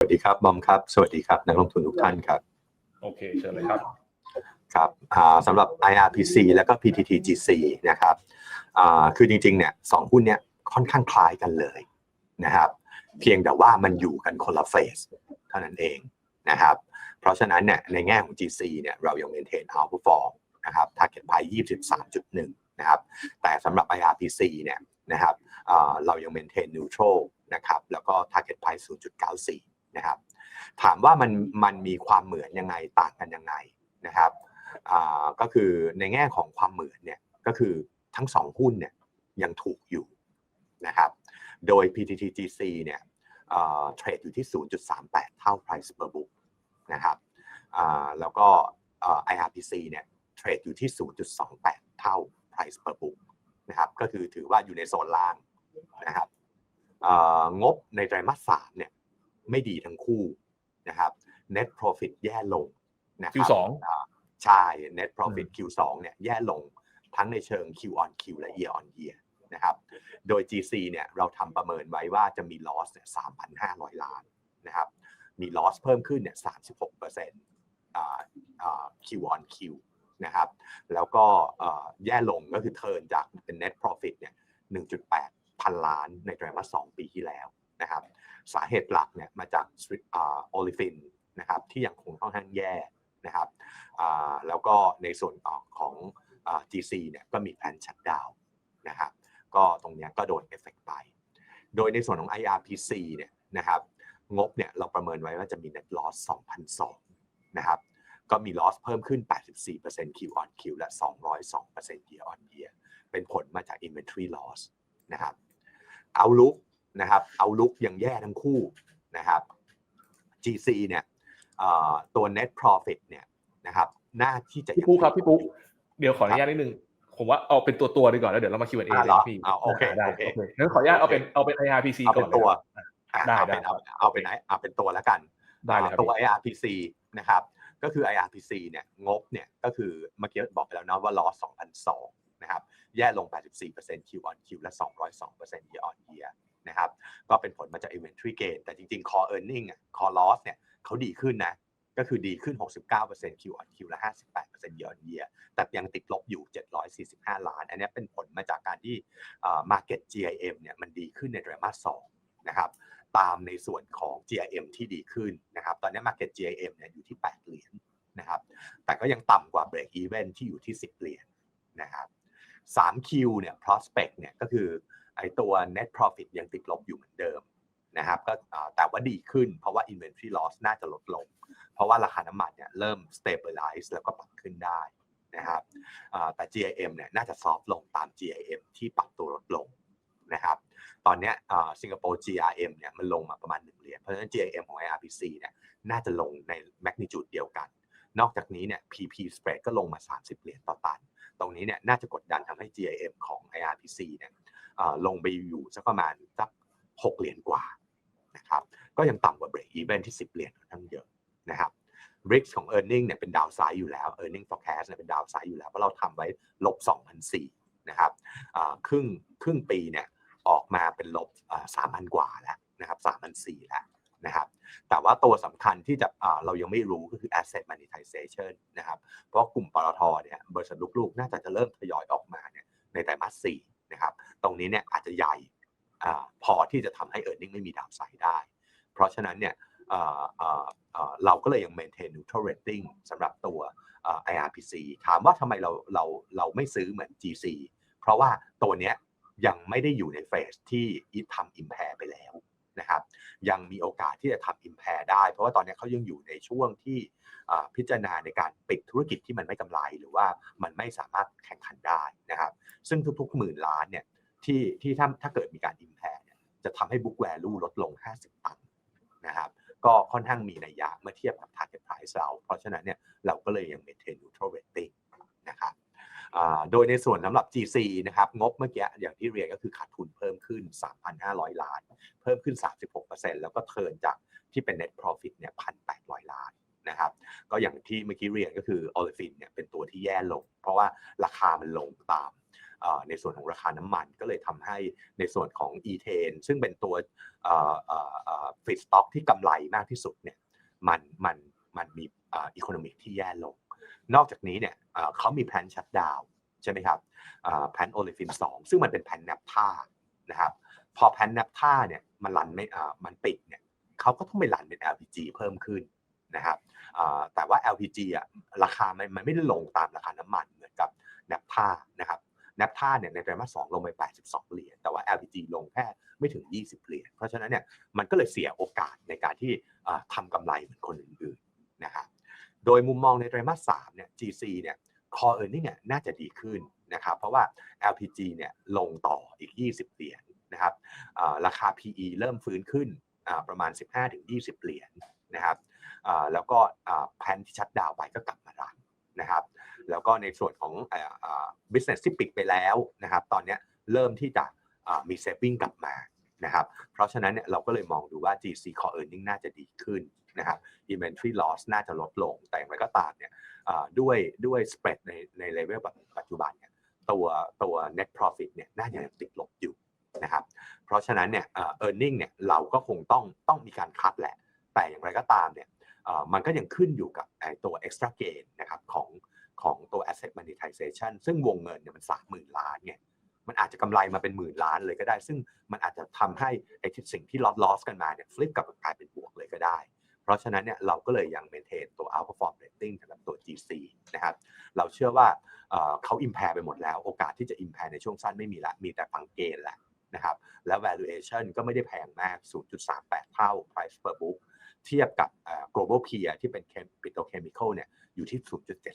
สวัสดีครับบอมครับ สวัสดีครับ นักลงทุนทุกท่านครับ โอเคเชิญเลยครับ ครับอ่าสำหรับ IRPC แล้วก็ PTTGC นะครับอ่าคือจริงๆเนี่ยสองหุ้นเนี่ยค่อนข้างคล้ายกันเลยนะครับเพียงแต่ว่ามันอยู่กันคนละเฟสเท่านั้นเองนะครับเพราะฉะนั้นเนี่ยในแง่ของ GC เนี่ยเรายัง maintain outperform นะครับ target price 23.1 นะครับ แต่สำหรับ IRPC เนี่ยนะครับอ่าเรายัง maintain neutral นะครับแล้วก็ target price 0.94 นะครับ ถามว่ามันมันมีความเหมือนยังไงต่างกันยังไงนะครับก็คือในแง่ของความเหมือนเนี่ยก็คือทั้งสองหุ้นเนี่ยยังถูกอยู่นะครับโดย PTTGC เนี่ยเทรดอยู่ที่ 0.38 เท่า price per book นะครับแล้วก็ IRPC เนี่ยเทรดอยู่ที่ 0.28 เท่า price per book นะครับก็คือถือว่าอยู่ในโซนล่างนะครับงบในไตรมาสสามเนี่ย ไม่ดีทั้งคู่นะครับ net profit แย่ลงนะครั Q2 อ่าใช่ net profit Q2 เนี่ยแย่ลงทั้งในเชิง Q on Q และ year on year นะครับ โดย GC เนี่ยเราทำประเมินไว้ว่าจะมี loss เนี่ย3,500 ล้านนะครับ มี loss เพิ่มขึ้นเนี่ย36%อ่าอ่า Q on Q นะครับ แล้วก็เอ่อแย่ลงก็คือเทิร์นจากเป็น net profit เนี่ย1.8 พันล้านในไตรมาส2ปีที่แล้วนะครับ สาเหตุหลักเนี่ยมาจากโอลิฟินนะครับที่ยังคงค่อนข้างแย่นะครับแล้วก็ในส่วนออกของ GC เนี่ยก็มีแผนชัดดาวนะครับก็ตรงนี้ก็โดนเอฟเฟกไป โดยในส่วนของ IRPC เนี่ยนะครับงบเนี่ยเราประเมินไว้ว่าจะมี net loss 2,002นะครับก็มี loss เพิ่มขึ้น 84% Q on Q และ 202% year on year เป็นผลมาจาก inventory loss นะครับ outlook นะครับ outlook ยังแย่ทั้งคู่นะครับ GC เนี่ยเอ่อตัว net profit เนี่ยนะครับน่าที่จะพี่ปุ๊กครับพี่ปุ๊กเดี๋ยวขออนุญาตนิดนึงผมว่าเอาเป็นตัวตัวๆดีกว่าแล้วเดี๋ยวเรามา Q&A อ่าเลเหรอยพี่อ่าโอเคได้โอเคโอเคงั้นขออนุญาตเอาเป็นเอาเป็น IRPC เอาก่เป็อนนตัวนะครับอะได้เอาเป็นได้เอาเอาเป็นไหนเอาเป็นตัวแล้วกันได้เลยครับตัวพี่ IRPC นะครับก็คือ IRPC เนี่ยงบเนี่ยก็คือเมื่อกี้บอกไปแล้วเนาะว่า loss 2,002นะครับแย่ลง 84% Q on Q และ 202% year on year นะครับก็เป็นผลมาจาก inventory gain แต่จริงๆ core earning อะ core loss เนี่ยเขาดีขึ้นนะก็คือดีขึ้น 69% Q on Q และ 58% year on year แต่ยังติดลบอยู่ 745 ล้าน อันนี้เป็นผลมาจากการที่อ่า market GIM เนี่ยมันดีขึ้นในไตรมาส2นะครับตามในส่วนของ GIM ที่ดีขึ้นนะครับตอนนี้ Market GIM เนี่ยอยู่ที่ 8 เหรียญนะครับแต่ก็ยังต่ำกว่า Break Even ที่อยู่ที่ 10 เหรียญนะครับ 3Q เนี่ย Prospect เนี่ยก็คือ ไอตัว Net Profit ยังติดลบอยู่เหมือนเดิมนะครับก็แต่ว่าดีขึ้นเพราะว่า Inventory Loss น่าจะลดลง เพราะว่าราคาน้ำมันเนี่ยเริ่ม stabilize แล้วก็ปรับขึ้นได้นะครับแต่ GIM เนี่ยน่าจะ soft ลงตาม GIM ที่ปรับตัวลดลงนะครับตอนนี้สิงคโปร์ GRM เนี่ยมันลงมาประมาณ1เหรียญเพราะฉะนั้น GRM ของ IRPC เนี่ยน่าจะลงใน magnitude เดียวกัน นอกจากนี้เนี่ย PP spread ก็ลงมา 30 เหรียญต่อตัน ตรงนี้เนี่ยน่าจะกดดันทำให้ GRM ของ IRPC เนี่ย ลงไปอยู่สักประมาณสัก6เหรียญกว่านะครับก็ยังต่ำกว่า break even ที่ 10 เหรียญค่อนข้งเยอะนะครับ risk ของ earning เนี่ยเป็นดาวไซด์อยู่แล้ว earning forecast เนี่ยเป็นดาวไซด์อยู่แล้วเพราะเราทำไว้ลบ2,004นะครับครึ่งครึ่งปีเนี่ยออกมาเป็นลบสามพันกว่าแล้วนะครับสามพันสี่แล้วนะครับแต่ว่าตัวสำคัญที่จะเรายังไม่รู้ก็คือ asset monetization นะครับเพราะกลุ่มปตทเนี่ยบริษัทลูกๆ น่าจะจะเริ่มทยอยออกมาเนี่ยในไตรมาสสี่ ตรงนี้เนี่ยอาจจะใหญ่พอที่จะทำให้ e a r n i n g ไม่มีดาวไซด์ได้ เพราะฉะนั้นเนี่ยเราก็เลยยัง maintain neutral rating สำหรับตัว IRPC ถามว่าทำไมเราเราเราไม่ซื้อเหมือน GC เพราะว่าตัวเนี้ยยังไม่ได้อยู่ในเฟสที่อีทำอิมแพร์ไปแล้วนะครับยังมีโอกาสที่จะทำอิมแพร์ได้ เพราะว่าตอนนี้เขายังอยู่ในช่วงที่พิจารณาในการปิดธุรกิจที่มันไม่กำไรหรือว่ามันไม่สามารถแข่งขันได้นะครับ ซึ่งทุกๆหมื่นล้านเนี่ย ที่ที่ถ้าถ้าเกิดมีการอิมแพร์เนี่ยจะทำให้ book value ลดลง 50 ตังค์นะครับก็ค่อนข้างมีนัยยะเมื่อเทียบกับ target price เรา เพราะฉะนั้นเนี่ยเราก็เลยยัง maintain neutral rating นะครับโดยในส่วนสำหรับ GC นะครับงบเมื่อกี้อย่างที่เรียนก็คือขาดทุนเพิ่มขึ้น 3,500 ล้าน เพิ่มขึ้น 36%แล้วก็เทิร์นจากที่เป็น net profit เนี่ย 1,800 ล้านนะครับก็อย่างที่เมื่อกี้เรียนก็คือ olefin เนี่ยเป็นตัวที่แย่ลง เพราะว่าราคามันลงตาม ในส่วนของราคาน้ำมัน ก็เลยทำให้ในส่วนของอีเทนซึ่งเป็นตัวฟิสต็อกที่กำไรมากที่สุดเนี่ยมันมันมันมีอีโคโนมิกที่แย่ลง นอกจากนี้เนี่ยเขามีแผนชัดดาวใช่ไหมครับแผนโอลิฟิน2ซึ่งมันเป็นแผนแนปท่านะครับพอแผนแนปท่าเนี่ยมันรันไม่อ่ามันปิดเนี่ยเขาก็ต้องไปรันเป็น LPG เพิ่มขึ้นนะครับแต่ว่า LPG อะราคามันมันไม่ได้ลงตามราคาน้ำมันเหมือนกับแนปท่านะครับ นปท่าเนี่ยในไตรมาสสองลงไป82 เหรียญ แต่ว่า LPG ลงแค่ไม่ถึง 20 เหรียญ เพราะฉะนั้นเนี่ยมันก็เลยเสียโอกาสในการที่อ่าทำกำไรเหมือนคนอื่นๆนะครับ โดยมุมมองในไตรมาส3เนี่ย GC เนี่ย core earning เนี่ยน่าจะดีขึ้นนะครับ เพราะว่า LPG เนี่ยลงต่ออีก 20 เหรียญนะครับราคา PE เริ่มฟื้นขึ้นประมาณ 15-20 เหรียญนะครับแล้วก็แผนที่ชัดดาวไปก็กลับมารันนะครับ แล้วก็ในส่วนของออ business ที่ปิดไปแล้วนะครับ ตอนนี้เริ่มที่จะมี saving กลับมานะครับ เพราะฉะนั้นเนี่ยเราก็เลยมองดูว่า GC core earning น่าจะดีขึ้นนะครับ inventory loss น่าจะลดลง แต่อย่างไรก็ตามเนี่ยด้วยด้วย spread ในในเลเวลปัจจุบันเนี่ยตัวตัว net profit เนี่ยน่าจะยังติดลบอยู่นะครับ เพราะฉะนั้นเนี่ยเออ earning เนี่ยเราก็คงต้องต้องมีการคัดแหละ แต่อย่างไรก็ตามเนี่ยมันก็ยังขึ้นอยู่กับตัว extra gain นะครับของ ของตัว asset monetization ซึ่งวงเงินเนี่ยมันสามหมื่นล้านเนี่ยมันอาจจะกำไรมาเป็นหมื่นล้านเลยก็ได้ ซึ่งมันอาจจะทำให้ไอ้ที่สิ่งที่ loss loss กันมาเนี่ย flip กลับกลายเป็นบวกเลยก็ได้ เพราะฉะนั้นเนี่ยเราก็เลยยัง maintain ตัว outperform rating สำหรับตัว GC นะครับเราเชื่อว่าเอ่อเขา impair ไปหมดแล้ว โอกาสที่จะ impair ในช่วงสั้นไม่มีละมีแต่ฟังเกณฑ์แหละนะครับแล้ว valuation ก็ไม่ได้แพงมาก 0.38 เท่า price per book เทียบกับ global peer ที่เป็น petrochemical เนี่ยอยู่ที่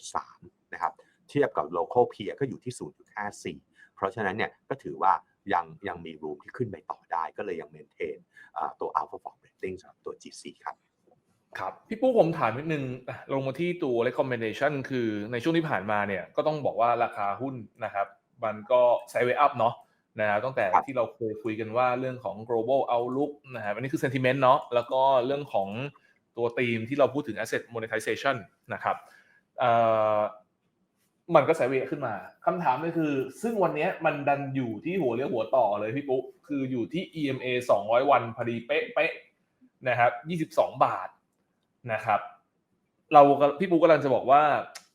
0.73 นะครับ เทียบกับ local peer ก็อยู่ที่ 0.54 เพราะฉะนั้นเนี่ยก็ถือว่ายังยังมี room ที่ขึ้นไปต่อได้ก็เลยยัง maintain เอ่อตัว outperform rating สำหรับตัว GC ครับครับ พี่ปุ๊ผมถามนิดนึงลงมาที่ตัว recommendation คือในช่วงที่ผ่านมาเนี่ยก็ต้องบอกว่าราคาหุ้นนะครับ มันก็ไซด์เวอัพเนาะ นะครับตั้งแต่ครับที่เราเคยคุยกันว่าเรื่องของ global outlook นะครับอันนี้คือ sentiment เนาะแล้วก็เรื่องของตัวธีมที่เราพูดถึง asset monetization นะครับเอ่อมันก็ไซด์เวย์ขึ้นมาคำถามเลยคือ ซึ่งวันเนี้ยมันดันอยู่ที่หัวเรียวหัวต่อเลยพี่ปุ๊คืออยู่ที่ EMA 200 วันพอดีเป๊ะๆนะครับ22 บาทนะครับ เราก็พี่ปูกำลังจะบอกว่า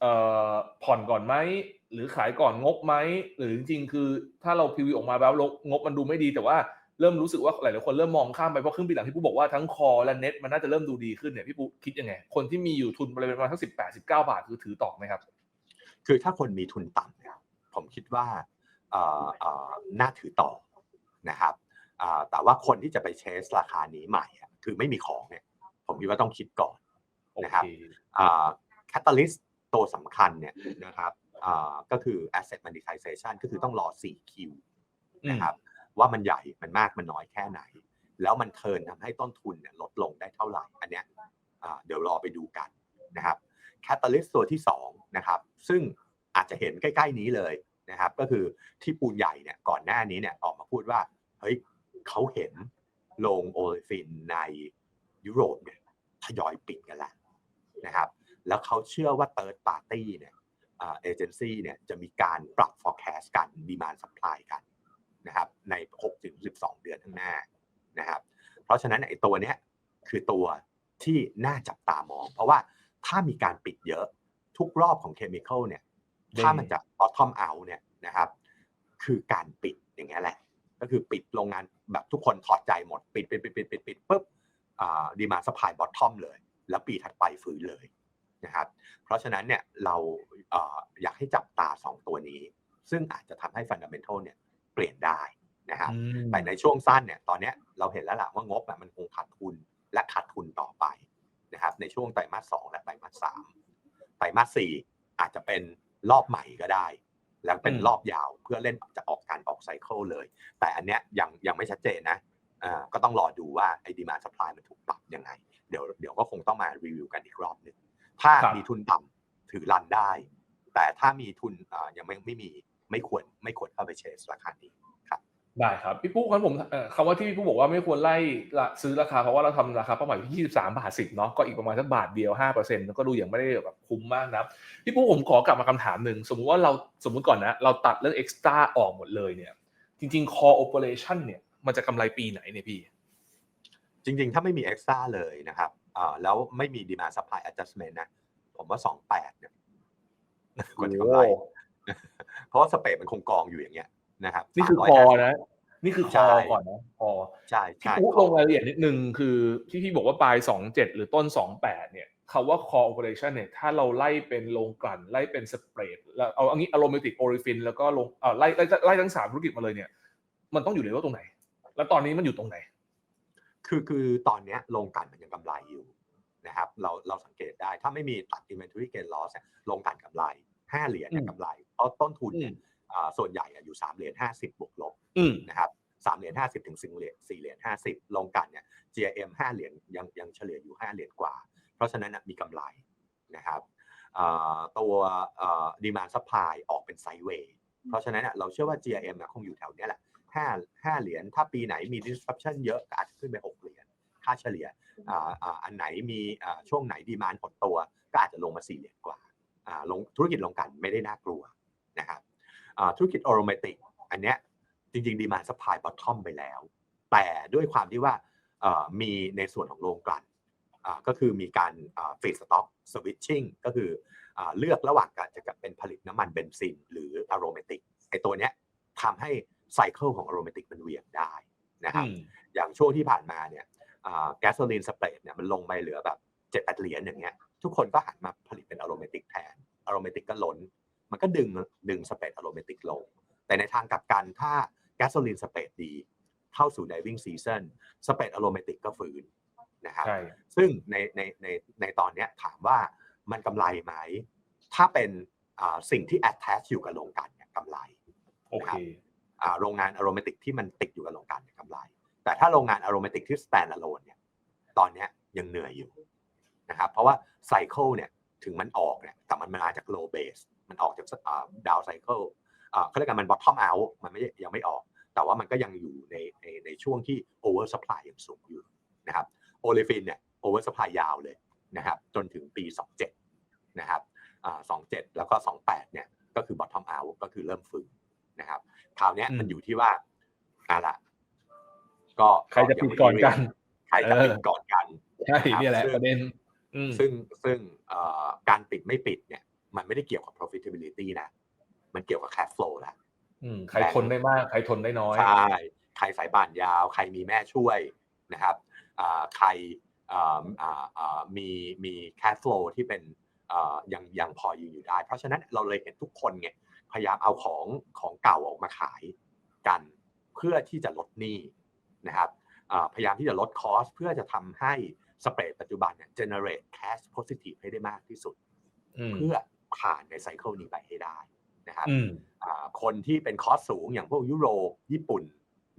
เอ่อผ่อนก่อนไหม หรือขายก่อนงบไหมหรือจริงๆ คือถ้าเราพิวออกมาแล้วลงบมันดูไม่ดี แต่ว่าเริ่มรู้สึกว่าหลายๆคนเริ่มมองข้ามไปเพราะครึ่งปีหลังพี่ปูบอกว่าทั้งคอและเน็ตมันน่าจะเริ่มดูดีขึ้นเนี่ยพี่ปูคิดยังไง คนที่มีอยู่ทุนบริเวณประมาณทั้งสิบแปดสิบเก้าบาทคือถือต่อไหมครับ คือถ้าคนมีทุนต่ำเนี่ยผมคิดว่าเอ่อเอ่อน่าถือต่อนะครับอ่าแต่ว่าคนที่จะไปเชสราคานี้ใหม่อะคือไม่มีของเนี่ยผมคิดว่าต้องคิดก่อนโอนะครับเคแคตตาลิสต์ตัวสำคัญเนี่ยนะครับอ่า ก็คือ asset monetization ก็คือต้องรอ4คิวนะครับว่ามันใหญ่มันมากมันน้อยแค่ไหน แล้วมันเทิร์นทำให้ต้นทุนเนี่ยลดลงได้เท่าไหร่ อันเนี้ยอ่าเดี๋ยวรอไปดูกันนะครับแคตตาลิสต์ตัวที่2นะครับซึ่งอาจจะเห็นใกล้ ๆ นี้เลยนะครับก็คือที่ปูนใหญ่เนี่ยก่อนหน้านี้เนี่ยออกมาพูดว่าเฮ้ยเขาเห็นโรงโอลิฟินในยุโรปเนี่ยทยอยปิดกันแล้วนะครับแล้วเขาเชื่อว่า third party เนี่ย เอเจนซี่เนี่ยจะมีการปรับ forecast กัน demand supply กันนะครับใน 6-12 เดือนข้างหน้านะครับเพราะฉะนั้นไอ้ตัวเนี้ยคือตัวที่น่าจับตามอง เพราะว่าถ้ามีการปิดเยอะทุกรอบของเคมีคอลเนี่ยถ้ามันจะ bottom out เนี่ยนะครับคือการปิดอย่างเงี้ยแหละ ก็คือปิดโรงงานแบบทุกคนถอดใจหมด ปิดปิดปิดปิดปิดปิดปุ๊บดีมาสปายบอททอมเลย แล้วปีถัดไปฟื้นเลย นะครับเพราะฉะนั้นเนี่ยเราเอ่ออยากให้จับตา 2 ตัวนี้ ซึ่งอาจจะทำให้ฟันดัมเ n นทัลเนี่ยเปลี่ยนได้นะครับอืมแต่ในช่วงสั้นเนี่ยตอนเนี้ยเราเห็นแล้วล่ะว่างบอะมันคงขาดทุนและขาดทุนต่อไปนะครับในช่วงไตรมาสสองและไตรมาสสามไตรมาสสี่อาจจะเป็นรอบใหม่ก็ได้ แล้วเป็นอืมรอบยาวเพื่อเล่นจะออกการออกไซเคิลเลย แต่อันเนี้ยยังยังไม่ชัดเจนนะอ่าก็ต้องรอดูว่าไอ้ดีมาส supply มันถูกปรับยังไง เดี๋ยวเดี๋ยวก็คงต้องมารีวิวกันอีกรอบหนึ่ง ถ้าครับมีทุนต่ำถือรันได้ แต่ถ้ามีทุนอ่ายังไม่ไม่มีไม่ควรไม่ควรเข้าไปเชสราคานี้ครับได้ครับพี่ปุ๊งั้นผมเอ่อคำว่าที่พี่ปุ๊บอกว่าไม่ควรไล่ละซื้อราคาเพราะว่าเราทำราคาเป้าหมายอยู่ที่23 บาท10เนาะก็อีกประมาณสักบาทเดียว5%แล้วก็ดูอย่างไม่ได้แบบคุ้มมากนะพี่ปุ๊ผมขอกลับมาคำถามหนึ่งสมมุติว่าเราสมมุติก่อนนะเราตัดเรื่อง extra ออกหมดเลยเนี่ย จริง ๆ core operation เนี่ยมันจะกำไรปีไหนเนี่ยพี่ จริง ๆ ถ้าไม่มี extra เลยนะครับอ่า แล้วไม่มี demand supply adjustment นะผมว่า28เนี่ยกว่าจะกำไรโอ้เพราะว่าสเปรดมันคงกองอยู่อย่างเงี้ยนะครับนี่คือ350คอนะนี่คือคใช่อก่อนนะคอใช่พี่ใช่ปุ๊ลงรายละเอียดนิดนึงคือที่พี่บอกว่าปลายสองเจ็ดหรือต้นสองแปดเนี่ยคำว่า core operation เนี่ยถ้าเราไล่เป็นโรงกลั่นไล่เป็นสเปรดแล้วเอาอันนี้ aromatic orifin แล้วก็ลงเอ่อไล่ไล่ไล่ทั้งสามธุรกิจมาเลยเนี่ย มันต้องอยู่ในว่าตรงไหน แล้วตอนนี้มันอยู่ตรงไหน คือคือตอนเนี้ยโรงกลั่นมันยังกำไรอยู่นะครับเราเราสังเกตได้ถ้าไม่มีตัด inventory gain loss เนี่ยโรงกลั่นกำไร 5 เหรียญเนี่ยอืมกำไรเพราะต้นทุนเนี่ยอืมอ่าส่วนใหญ่อะอยู่ 3 เหรียญ50 บวกลบอืมนะครับสามเหรียญห้าสิบถึงสี่เหรียญสี่เหรียญห้าสิบลงกันเนี่ย GM ห้าเหรียญยังยังเฉลี่ยอยู่ห้าเหรียญกว่า เพราะฉะนั้นนะมีกำไรนะครับอ่าตัวดีมานซัพพลายออกเป็นไซด์เวย์เพราะฉะนั้นน่ะเราเชื่อว่า GM นะคงอยู่แถวเนี้ยแหละ ห้าห้าเหรียญ ถ้าปีไหนมี disruption เยอะก็อาจจะขึ้นไปหกเหรียญ ค่าเฉลี่ยอันไหนมีช่วงไหนดีมานหดตัว ก็อาจจะลงมาสี่เหรียญกว่าลงธุรกิจลงกันไม่ได้น่ากลัวนะครับธุรกิจออโรเมติกอันเนี้ยจริงๆดีมานสปายบอททอมไปแล้ว แต่ด้วยความที่ว่ามีในส่วนของโรงกลั่นก็คือมีการฟีดสต็อกสวิตชิ่งก็คืออเลือกระหว่างการจะเป็นผลิตน้ำมันเบนซิน หรืออะโรเมติกไอตัวเนี้ยทำให้ ไซเคิลของอะโรเมติกมันเหวี่ยงได้นะครับอืมอย่างช่วงที่ผ่านมาเนี่ยแก๊สโซลีนสเปรดเนี่ยมันลงไปเหลือแบบเจ็ดแปดเหรียญอย่างเงี้ยทุกคนก็หันมาผลิตเป็นอะโรเมติกแทนอะโรเมติกก็ล้น มันก็ดึงดึงสเปรดอะโรเมติกลง แต่ในทางกลับกันถ้าแก๊สโซลีนสเปรดดีเข้าสู่ diving season สเปรดอะโรเมติกก็ฟื้นนะครับใช่ซึ่งในในในในตอนเนี้ยถามว่ามันกำไรไหม ถ้าเป็นอ่าสิ่งที่ attach อยู่กับโรงกลันเนี่ยกำไรโอเคอ่า โรงงานอโรเมติกที่มันติดอยู่กับโรงกลั่นกำไร แต่ถ้าโรงงานอโรเมติกที่ stand alone เนี่ยตอนนี้ยังเหนื่อยอยู่นะครับเพราะว่าไซเคิลเนี่ยถึงมันออกเนี่ยแต่มันมาจาก low base มันออกจากดาวไซเคิลเขาเรียกกันมัน bottom out มันไม่ยังไม่ออก แต่ว่ามันก็ยังอยู่ในในในช่วงที่ over supply ยังสูงอยู่นะครับโอลิฟินเนี่ย over supply ยาวเลยนะครับจนถึงปี 27 นะครับสอ่า27แล้วก็ 28 เนี่ยก็คือ bottom out ก็คือเริ่มฟื้น นะครับคราวเนี้ยอืมมันอยู่ที่ว่าอะละก็ใครจะปิดก่อนกัน ใครจะปิดเออก่อนกันใช่ครับเนี่ยแหละซึ่งประเด็นอืมซึ่งซึ่งเอ่อการปิดไม่ปิดเนี่ย มันไม่ได้เกี่ยวกับ profitability นะ มันเกี่ยวกับ cash flow แล้วอืมใครทนได้มาก ใครทนได้น้อยใช่ใครสายป่านยาว ใครมีแม่ช่วยนะครับอ่าใครอ่าอ่าอ่ามีมี cash flow ที่เป็นอ่ายังยังพอยืนอยู่ได้ เพราะฉะนั้นเราเลยเห็นทุกคนไง พยายามเอาของของเก่าออกมาขายกันเพื่อที่จะลดหนี้นะครับอ่าพยายามที่จะลดคอสเพื่อจะทำให้สเปรดปัจจุบันเนี่ย generate cash positive ให้ได้มากที่สุดอืมเพื่อผ่านในไซเคิลนี้ไปให้ได้นะครับอืมอ่าคนที่เป็นคอสสูงอย่างพวกยุโรปญี่ปุ่น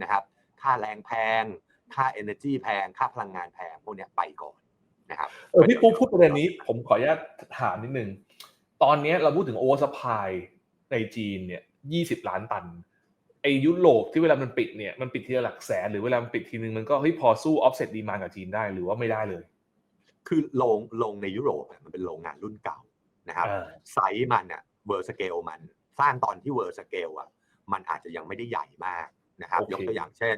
นะครับ ค่าแรงแพง ค่า energy แพง ค่าพลังงานแพง พวกเนี้ยไปก่อนนะครับเออพี่ปุ๊พูดประเด็นนี้ ผมขออนุญาตถามนิดนึง ตอนเนี้ยเราพูดถึงโอเวอร์สปาย ในจีนเนี่ยยี่สิบล้านตันไอยุโรปที่เวลามันปิดเนี่ยมันปิดทีละหลักแสนหรือเวลามันปิดทีนึงมันก็เฮ้ยพอสู้ออฟเซ็ตดีมานกับจีนได้หรือว่าไม่ได้เลย คือโรงโรงในยุโรปเนี่ยมันเป็นโรงงานรุ่นเก่านะครับอ่าไซส์มันอะเวอร์สเกลมันสร้างตอนที่เวอร์สเกลอะมันอาจจะยังไม่ได้ใหญ่มากนะครับโอเคยกตัวอย่างเช่น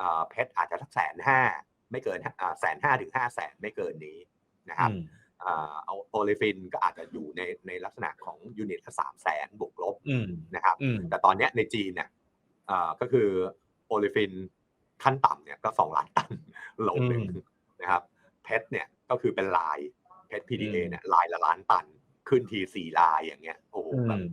อ่าเพชรอาจจะสักแสนห้าไม่เกินแสนห้าถึงห้าแสนไม่เกินนี้นะครับอืมอ่า เอาโอลิฟินก็อาจจะอยู่ในในลักษณะของยูนิตละสามแสนบวกลบอืมนะครับอืมแต่ตอนเนี้ยในจีนเนี่ยอ่าก็คือโอลิฟินขั้นต่ำเนี่ยก็สองล้านตันโลหนึ่งอืมนะครับเพชรเนี่ยก็คือเป็นลายเพชร PDA อืมเนี่ยลายละล้านตันขึ้นทีสี่ลายอย่างเงี้ยโอ้โหอืแบบม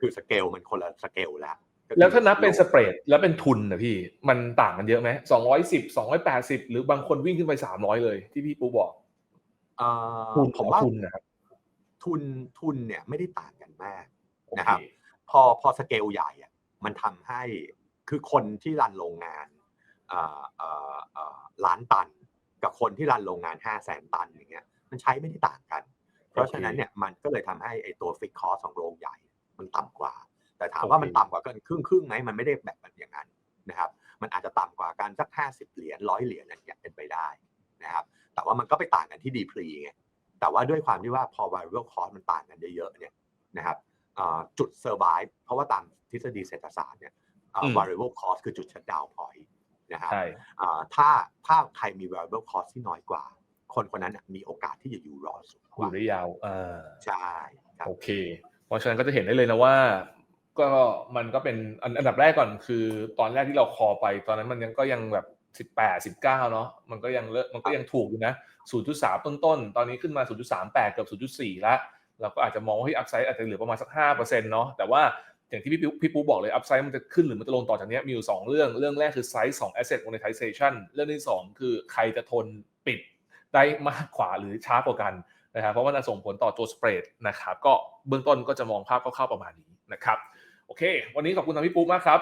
คือสเกลมันคนละสเกลแล้วก็คือแล้วถ้านับเป็นสเปรดแล้วเป็นทุนนะพี่มันต่างกันเยอะไหมสองร้อยสิบสองร้อยแปดสิบหรือบางคนวิ่งขึ้นไปสามร้อยเลยที่พี่ปูบอกอ่า ทุนผมว่าทุนนะครับทุนทุนเนี่ยไม่ได้ต่างกันมากโอเนะครับ พอพอสเกลใหญ่อะมันทำให้คือคนที่รันโรงงานอ่าอ่าอ่าล้านตัน กับคนที่รันโรงงานห้าแสนตันอย่างเงี้ย มันใช้ไม่ได้ต่างกัน เพราะฉะนั้นเนี่ยมันก็เลยทำให้ไอตัวฟิกคอสของโรงใหญ่ มันต่ำกว่า แต่ถามว่ามันต่ำกว่ากันครึ่งครึ่งๆไหมมันไม่ได้แบบอย่างนั้นนะครับ มันอาจจะต่ำกว่ากันสัก50เหรียญร้อยเหรียญอะไรอย่างเงี้ยเป็นไปได้นะครับ แต่ว่ามันก็ไปต่างกันที่ดีพลีไงแต่ว่าด้วยความที่ว่าพอ variable cost มันต่างกันเยอะๆเนี่ยนะครับอ่าจุด survive เพราะว่าตามทฤษฎีเศรษฐศาสตร์เนี่ยอ่าอืม variable cost คือจุด shutdown point นะครับใช่อ่าถ้าถ้าใครมี variable cost ที่น้อยกว่า คนคนนั้นน่ะมีโอกาสที่จะอยู่รอดสูงกอยู่ว่าได้ยาวอ่าใช่ครับโอเค เพราะฉะนั้นก็จะเห็นได้เลยนะว่า ก็มันก็เป็นอันอันดับแรกก่อนคือ ตอนแรกที่เราคอไป ตอนนั้นมันยังก็ยังแบบ สิบแปดสิบเก้าเนาะมันก็ยังเลอะมันก็ยังถูกอยู่นะศูนย์จุดสามต้นๆตอนนี้ขึ้นมาศูนย์จุดสามแปดเกือบศูนย์จุดสี่ละเราก็อาจจะมองว่าเฮ้ยอัพไซด์อาจจะเหลือประมาณสักห้าเปอร์เซ็นต์เนาะแต่ว่าอย่างที่พี่ปิ๊วพี่ปูบอกเลยอัพไซด์มันจะขึ้นหรือมันจะลงต่อจากเนี้ยมีอยู่สองเรื่องเรื่องแรกคือไซส์ของ asset monetization เรื่องที่สองคือใครจะทนปิดได้มากกว่าหรือช้ากว่ากันนะครับเพราะว่าจะส่งผลต่อตัวสเปรดนะครับก็เบื้องต้นก็จะมองภาพคร่าวๆประมาณนี้นะครับโอเค วันนี้ขอบคุณทางพี่ปุ๊กมากครับ